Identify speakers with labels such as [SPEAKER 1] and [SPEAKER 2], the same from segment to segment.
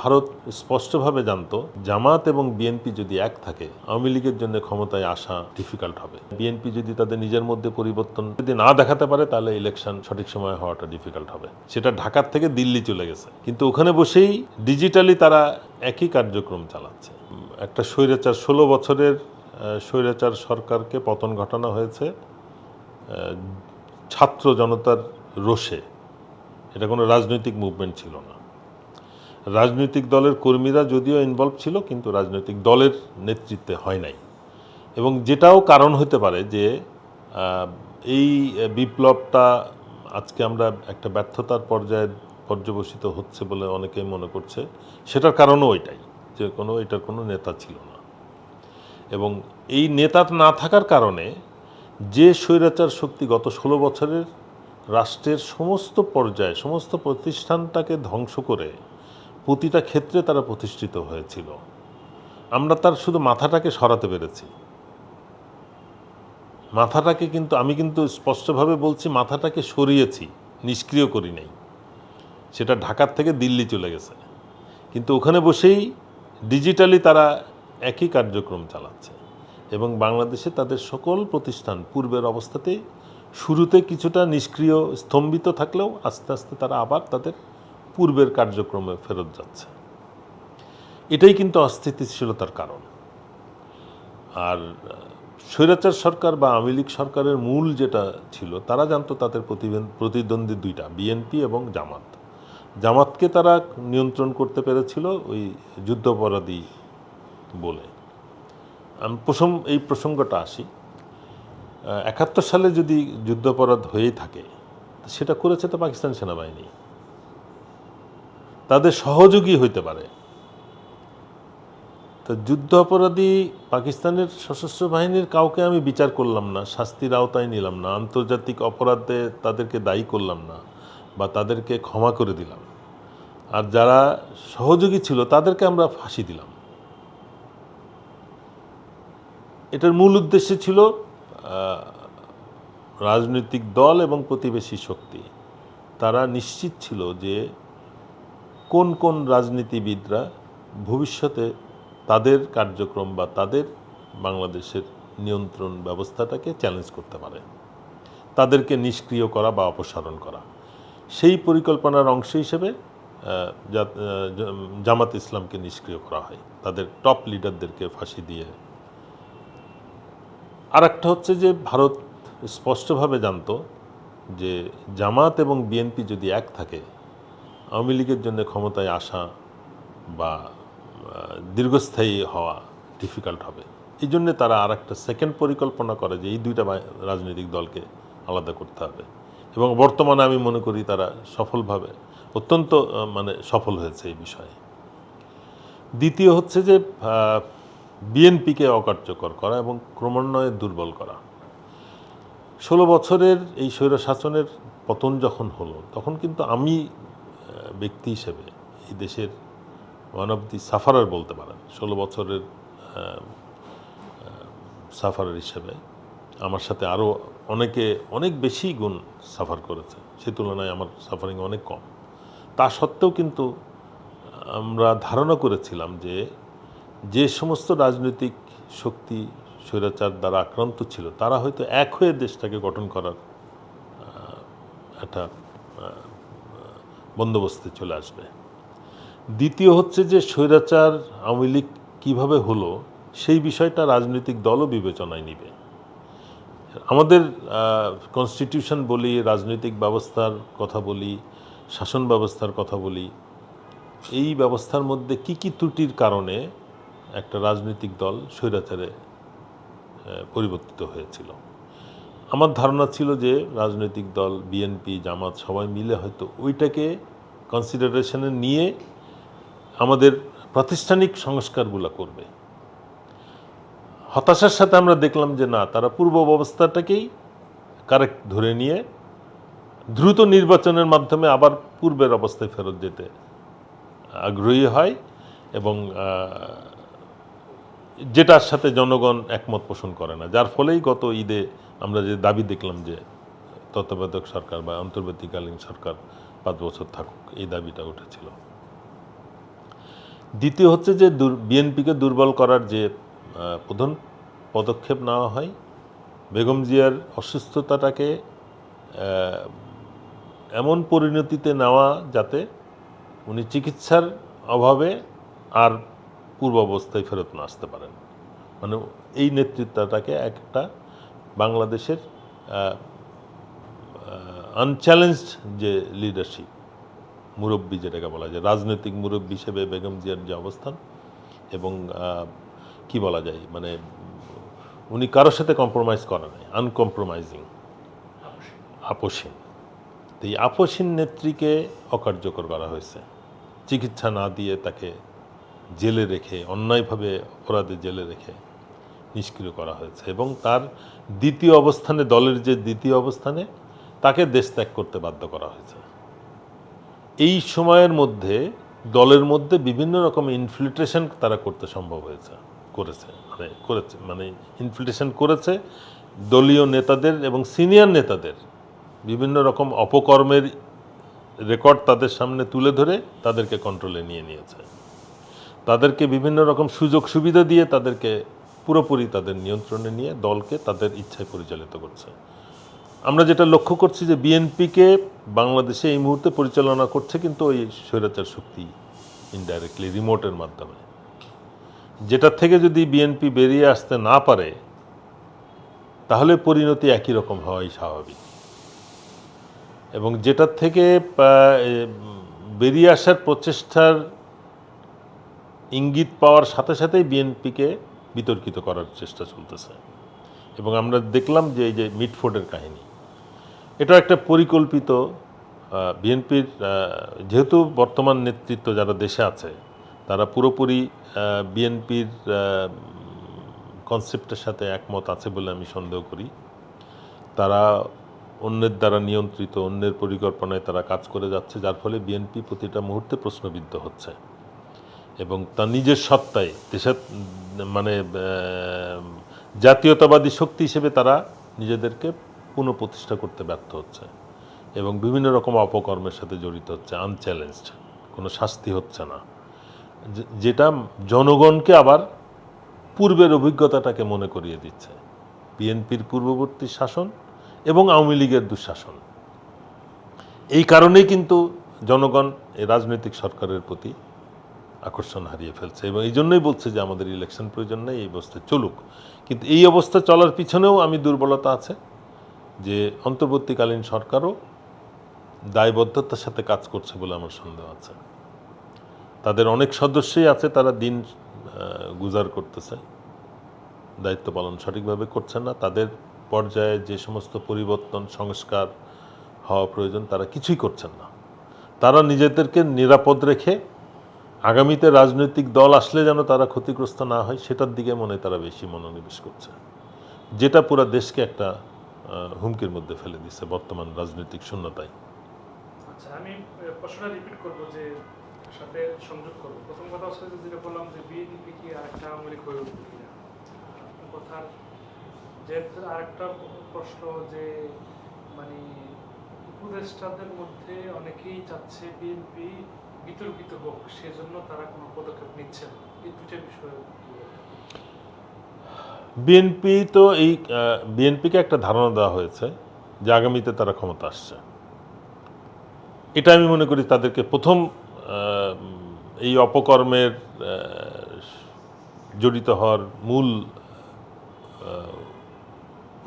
[SPEAKER 1] ভারত স্পষ্টভাবে জানতো, জামাত এবং বিএনপি যদি এক থাকে, আওয়ামী লীগের জন্য ক্ষমতায় আসা ডিফিকাল্ট হবে। বিএনপি যদি তাদের নিজের মধ্যে পরিবর্তন যদি না দেখাতে পারে, তাহলে ইলেকশন সঠিক সময় হওয়াটা ডিফিকাল্ট হবে। সেটা ঢাকার থেকে দিল্লি চলে গেছে। কিন্তু ওখানে বসেই ডিজিটালি তারা একই কার্যক্রম চালাচ্ছে। একটা স্বৈরাচার, ষোলো বছরের স্বৈরাচার সরকারকে পতন ঘটানো হয়েছে ছাত্র জনতার রোষে। এটা কোনো রাজনৈতিক মুভমেন্ট ছিল না। রাজনৈতিক দলের কর্মীরা যদিও ইনভলভ ছিল, কিন্তু রাজনৈতিক দলের নেতৃত্বে হয় নাই। এবং যেটাও কারণ হতে পারে যে এই বিপ্লবটা আজকে আমরা একটা ব্যর্থতার পর্যায়ে পর্যবসিত হচ্ছে বলে অনেকেই মনে করছে, সেটার কারণও ওইটাই, যে কোনো, এটার কোনো নেতা ছিল না। এবং এই নেতা না থাকার কারণে যে স্বৈরাচার শক্তি গত ষোলো বছরের রাষ্ট্রের সমস্ত পর্যায়ে, সমস্ত প্রতিষ্ঠানটাকে ধ্বংস করে প্রতিটা ক্ষেত্রে তারা প্রতিষ্ঠিত হয়েছিল। আমরা তার শুধু মাথাটাকে সরাতে পেরেছি। মাথাটাকে কিন্তু, আমি কিন্তু স্পষ্টভাবে বলছি, মাথাটাকে সরিয়েছি, নিষ্ক্রিয় করি নাই। সেটা ঢাকার থেকে দিল্লি চলে গেছে। কিন্তু ওখানে বসেই ডিজিটালি তারা একই কার্যক্রম চালাচ্ছে এবং বাংলাদেশে তাদের সকল প্রতিষ্ঠান পূর্বের অবস্থাতেই শুরুতে কিছুটা নিষ্ক্রিয়, স্তম্ভিত থাকলেও আস্তে আস্তে তারা আবার তাদের পূর্বের কার্যক্রমে ফেরত যাচ্ছে। এটাই কিন্তু অস্থিতিশীলতার কারণ। আর, স্বৈরাচার সরকার বা আওয়ামী লীগ সরকারের মূল যেটা ছিল, তারা জানতো তাদের প্রতিদ্বন্দ্বী দুইটা, বিএনপি এবং জামাত। জামাতকে তারা নিয়ন্ত্রণ করতে পেরেছিল ওই যুদ্ধাপরাধী বলে। আমি প্রথম এই প্রসঙ্গটা আসি। একাত্তর সালে যদি যুদ্ধাপরাধ হয়েই থাকে, সেটা করেছে তো পাকিস্তান সেনাবাহিনী। তাদের সহযোগী হইতে পারে। তো যুদ্ধ অপরাধী পাকিস্তানের সশস্ত্র বাহিনীর কাউকে আমি বিচার করলাম না, শাস্তির আওতায় নিলাম না, আন্তর্জাতিক অপরাধে তাদেরকে দায়ী করলাম না বা তাদেরকে ক্ষমা করে দিলাম। আর যারা সহযোগী ছিল তাদেরকে আমরা ফাঁসি দিলাম। এটার মূল উদ্দেশ্য ছিল রাজনৈতিক দল এবং প্রতিবেশী শক্তি। তারা নিশ্চিত ছিল যে কোন কোন রাজনীতিবিদরা ভবিষ্যতে তাদের কার্যক্রম বা তাদের বাংলাদেশের নিয়ন্ত্রণ ব্যবস্থাটাকে চ্যালেঞ্জ করতে পারে? তাদেরকে নিষ্ক্রিয় করা বা অপসারণ করা। সেই পরিকল্পনার অংশ হিসেবে জামাত ইসলামকে নিষ্ক্রিয় করা হয়। তাদের টপ লিডারদেরকে ফাঁসি দিয়ে। আর একটা হচ্ছে যে, ভারত স্পষ্টভাবে জানতো যে, জামাত এবং বিএনপি যদি এক থাকে আওয়ামী লীগের জন্য ক্ষমতায় আসা বা দীর্ঘস্থায়ী হওয়া ডিফিকাল্ট হবে। এই জন্যে তারা আর একটা সেকেন্ড পরিকল্পনা করে যে এই দুইটা রাজনৈতিক দলকে আলাদা করতে হবে। এবং বর্তমানে আমি মনে করি তারা সফলভাবে, অত্যন্ত মানে সফল হয়েছে এই বিষয়ে। দ্বিতীয় হচ্ছে যে বিএনপিকে অকার্যকর করা এবং ক্রমান্বয়ে দুর্বল করা। ষোলো বছরের এই স্বৈরশাসনের পতন যখন হলো, তখন কিন্তু আমি ব্যক্তি হিসেবে এই দেশের ওয়ান অফ দি সাফারার বলতে পারেন। ষোলো বছরের সাফারার হিসেবে আমার সাথে আরও অনেকে, অনেক বেশি গুণ সাফার করেছে। সে তুলনায় আমার সাফারিং অনেক কম। তা সত্ত্বেও কিন্তু আমরা ধারণা করেছিলাম যে যে সমস্ত রাজনৈতিক শক্তি স্বৈরাচার দ্বারা আক্রান্ত ছিল, তারা হয়তো এক হয়ে দেশটাকে গঠন করার একটা বন্দোবস্তে চলে আসবে। দ্বিতীয় হচ্ছে যে স্বৈরাচার আওয়ামী লীগ কীভাবে হলো, সেই বিষয়টা রাজনৈতিক দলও বিবেচনায় নিবে। আমাদের কনস্টিটিউশন বলি, রাজনৈতিক ব্যবস্থার কথা বলি, শাসন ব্যবস্থার কথা বলি, এই ব্যবস্থার মধ্যে কি কি ত্রুটির কারণে একটা রাজনৈতিক দল স্বৈরাচারে পরিবর্তিত হয়েছিল? আমার ধারণা ছিল যে রাজনৈতিক দল বিএনপি জামাত সবাই মিলে হয়তো ওইটাকে কনসিডারেশনে নিয়ে আমাদের প্রাতিষ্ঠানিক সংস্কারগুলো করবে। হতাশার সাথে আমরা দেখলাম যে না, তারা পূর্ব অবস্থাটাকেই কারেক্ট ধরে নিয়ে দ্রুত নির্বাচনের মাধ্যমে আবার পূর্বের অবস্থায় ফেরত যেতে আগ্রহী হয় এবং যেটার সাথে জনগণ একমত পোষণ করে না। যার ফলেই গত ঈদে আমরা যে দাবি দেখলাম যে তত্ত্বাবধায়ক সরকার বা অন্তর্বর্তীকালীন সরকার পাঁচ বছর থাকুক, এই দাবিটা উঠেছিল। দ্বিতীয় হচ্ছে যে বিএনপিকে দুর্বল করার যে প্রধান পদক্ষেপ নেওয়া হয়, বেগম জিয়ার অসুস্থতাটাকে এমন পরিণতিতে নেওয়া যাতে উনি চিকিৎসার অভাবে আর পূর্বাবস্থায় ফেরত না আসতে পারেন। মানে এই নেতৃত্বটাকে একটা বাংলাদেশের আনচ্যালেঞ্জড যে লিডারশিপ মুরব্বী যেটাকে বলা যায়, রাজনৈতিক মুরব্বী হিসেবে বেগম জিয়ার যে অবস্থান এবং কি বলা যায় মানে উনি কারোর সাথে কম্প্রোমাইজ করা নেই আনকম্প্রোমাইজিং আপসীন। তো এই আপসীন নেত্রীকে অকার্যকর করা হয়েছে। চিকিৎসা না দিয়ে তাকে জেলে রেখে, অন্যায়ভাবে অপরাধে জেলে রেখে নিষ্ক্রিয় করা হয়েছে এবং তার দ্বিতীয় অবস্থানে, দলের যে দ্বিতীয় অবস্থানে, তাকে দেশ ত্যাগ করতে বাধ্য করা হয়েছে। এই সময়ের মধ্যে, দলের মধ্যে বিভিন্ন রকম ইনফিল্ট্রেশন তারা করতে সম্ভব হয়েছে, করেছে মানে করেছে মানে ইনফিল্ট্রেশন করেছে দলীয় নেতাদের এবং সিনিয়র নেতাদের। বিভিন্ন রকম অপকর্মের রেকর্ড তাদের সামনে তুলে ধরে তাদেরকে কন্ট্রোলে নিয়ে নিয়েছে। তাদেরকে বিভিন্ন রকম সুযোগ সুবিধা দিয়ে তাদেরকে পুরোপুরি তাদের নিয়ন্ত্রণে নিয়ে দলকে তাদের ইচ্ছায় পরিচালিত করছে। আমরা যেটা লক্ষ্য করছি যে বিএনপিকে বাংলাদেশে এই মুহূর্তে পরিচালনা করছে কিন্তু ওই স্বৈরাচার শক্তি ইনডাইরেক্টলি রিমোটের মাধ্যমে। যেটা থেকে যদি বিএনপি বেরিয়ে আসতে না পারে, তাহলে পরিণতি একই রকম হওয়াই স্বাভাবিক। এবং যেটার থেকে বেরিয়ে আসার প্রচেষ্টার ইঙ্গিত পাওয়ার সাথে সাথেই বিএনপিকে বিতর্কিত করার চেষ্টা চলতেছে। এবং আমরা দেখলাম যে এই যে মিটফোর্ডের কাহিনী এটা একটা পরিকল্পিত বিএনপির যেহেতু বর্তমান নেতৃত্ব যারা দেশে আছে, তারা পুরোপুরি বিএনপির কনসেপ্টের সাথে একমত আছে বলে আমি সন্দেহ করি। তারা অন্যের দ্বারা নিয়ন্ত্রিত, অন্যের পরিকল্পনায় তারা কাজ করে যাচ্ছে, যার ফলে বিএনপি প্রতিটা মুহূর্তে প্রশ্নবিদ্ধ হচ্ছে। এবং তার নিজের সত্তায় দেশের মানে জাতীয়তাবাদী শক্তি হিসেবে তারা নিজেদেরকে পুনঃপ্রতিষ্ঠা করতে ব্যর্থ হচ্ছে এবং বিভিন্ন রকম অপকর্মের সাথে জড়িত হচ্ছে আনচ্যালেঞ্জড কোনো শাস্তি হচ্ছে না। যেটা জনগণকে আবার পূর্বের অভিজ্ঞতাটাকে মনে করিয়ে দিচ্ছে। বিএনপির পূর্ববর্তী শাসন এবং আওয়ামী লীগের দুঃশাসন। এই কারণেই কিন্তু জনগণ রাজনৈতিক সরকারের প্রতি আকর্ষণ হারিয়ে ফেলছে এবং এই জন্যই বলছে যে আমাদের ইলেকশন প্রয়োজন নেই, এই অবস্থা চলুক। কিন্তু এই অবস্থা চলার পিছনেও আমি দুর্বলতা আছে যে অন্তর্বর্তীকালীন সরকারও দায়বদ্ধতার সাথে কাজ করছে বলে আমার সন্দেহ আছে। তাদের অনেক সদস্যই আছে, তারা দিন গুজার করতেছে। দায়িত্ব পালন সঠিকভাবে করছে না। তাদের পর্যায়ে যে সমস্ত পরিবর্তন, সংস্কার হওয়া প্রয়োজন, তারা কিছুই করছেন না। তারা নিজেদেরকে নিরাপদ রেখে আগামীতে রাজনৈতিক দল আসলে যেন তারা ক্ষতিগ্রস্ত না হয়, সেটার দিকে মনে তারা বেশি মনোনিবেশ করছে। যেটা পুরো দেশকে একটা হুমকির মধ্যে ফেলে দিচ্ছে বর্তমান রাজনৈতিক শূন্যতায়।
[SPEAKER 2] আচ্ছা আমি প্রশ্নটা রিপিট যে সাথে সংযোগ প্রথম কথা হচ্ছে যেটা বললাম যে বিএনপি কি আরেকটা আওয়ামী লীগ হয়ে উঠবে কিনা। কথার আরেকটা প্রশ্ন যে মানে উপদেষ্টাদের মধ্যে অনেকেই চাচ্ছে বিএনপি বিতর্কিত হোক, সেজন্য তারা কোনো পদক্ষেপ নিচ্ছে না। এই বিষয়ে
[SPEAKER 1] বিএনপি তো এই বিএনপিকে একটা ধারণা দেওয়া হয়েছে যে আগামীতে তারা ক্ষমতা আসছে। এটা আমি মনে করি তাদেরকে প্রথম এই অপকর্মের জড়িত হওয়ার মূল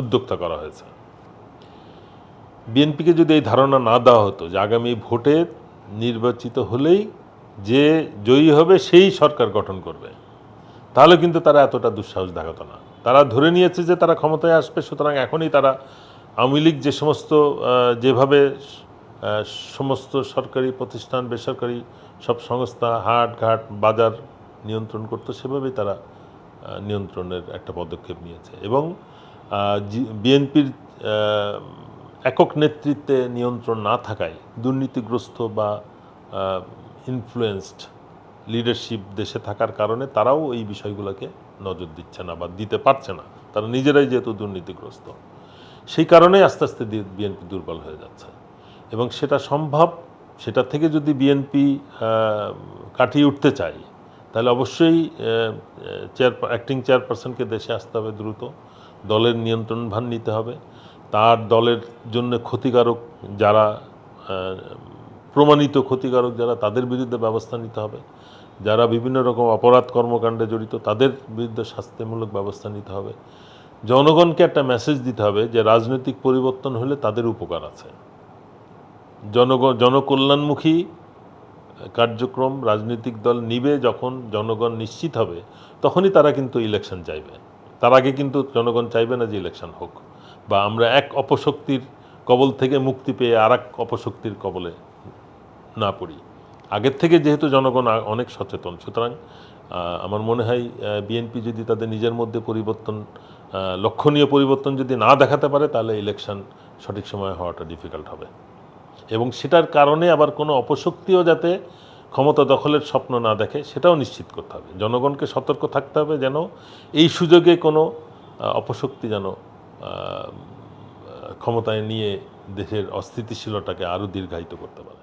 [SPEAKER 1] উদ্যোক্তা করা হয়েছে। বিএনপিকে যদি এই ধারণা না দেওয়া হতো যে আগামী ভোটে নির্বাচিত হলেই যে জয়ী হবে সেই সরকার গঠন করবে। তাহলে কিন্তু তারা এতটা দুঃসাহস দেখাতো না। তারা ধরে নিয়েছে যে তারা ক্ষমতায় আসবে, সুতরাং এখনই তারা আওয়ামী লীগ যে সমস্ত যেভাবে সমস্ত সরকারি প্রতিষ্ঠান, বেসরকারি সব সংস্থা হাট ঘাট বাজার নিয়ন্ত্রণ করতো, সেভাবেই তারা নিয়ন্ত্রণের একটা পদক্ষেপ নিয়েছে। এবং বিএনপির একক নেতৃত্বে নিয়ন্ত্রণ না থাকায় দুর্নীতিগ্রস্ত বা ইনফ্লুয়েন্সড লিডারশিপ দেশে থাকার কারণে তারাও এই বিষয়গুলোকে নজর দিচ্ছে না বা দিতে পারছে না। তারা নিজেরাই যেহেতু দুর্নীতিগ্রস্ত, সেই কারণেই আস্তে আস্তে বিএনপি দুর্বল হয়ে যাচ্ছে। এবং সেটা সম্ভব, সেটা থেকে যদি বিএনপি কাটিয়ে উঠতে চায়, তাহলে অবশ্যই চেয়ার অ্যাক্টিং চেয়ারপারসনকে দেশে আসতে হবে দ্রুত। দলের নিয়ন্ত্রণ ভার নিতে হবে। তার দলের জন্য ক্ষতিকারক যারা প্রমাণিত ক্ষতিকারক যারা, তাদের বিরুদ্ধে ব্যবস্থা নিতে হবে। যারা বিভিন্ন রকম অপরাধ কর্মকাণ্ডে জড়িত, তাদের বিরুদ্ধে শাস্তিমূলক ব্যবস্থা নিতে হবে। জনগণকে একটা মেসেজ দিতে হবে যে, রাজনৈতিক পরিবর্তন হলে তাদের উপকার আছে। জনগণ জনকল্যাণমুখী কার্যক্রম রাজনৈতিক দল নিবে যখন জনগণ নিশ্চিত হবে, তখনই তারা কিন্তু ইলেকশন চাইবে। তার আগে কিন্তু জনগণ চাইবে না যে ইলেকশন হোক। বা আমরা এক অপশক্তির কবল থেকে মুক্তি পেয়ে আর এক অপশক্তির কবলে না পড়ি। আগের থেকে যেহেতু জনগণ অনেক সচেতন, সুতরাং আমার মনে হয় বিএনপি যদি তাদের নিজের মধ্যে পরিবর্তন লক্ষণীয় পরিবর্তন যদি না দেখাতে পারে, তাহলে ইলেকশন সঠিক সময়ে হওয়াটা ডিফিকাল্ট হবে। এবং সেটার কারণে আবার কোনো অপশক্তিও যাতে ক্ষমতা দখলের স্বপ্ন না দেখে, সেটাও নিশ্চিত করতে হবে। জনগণকে সতর্ক থাকতে হবে যেন এই সুযোগে কোনো অপশক্তি যেন ক্ষমতায় নিয়ে দেশের অস্থিতিশীলতাকে আরও দীর্ঘায়িত করতে পারে।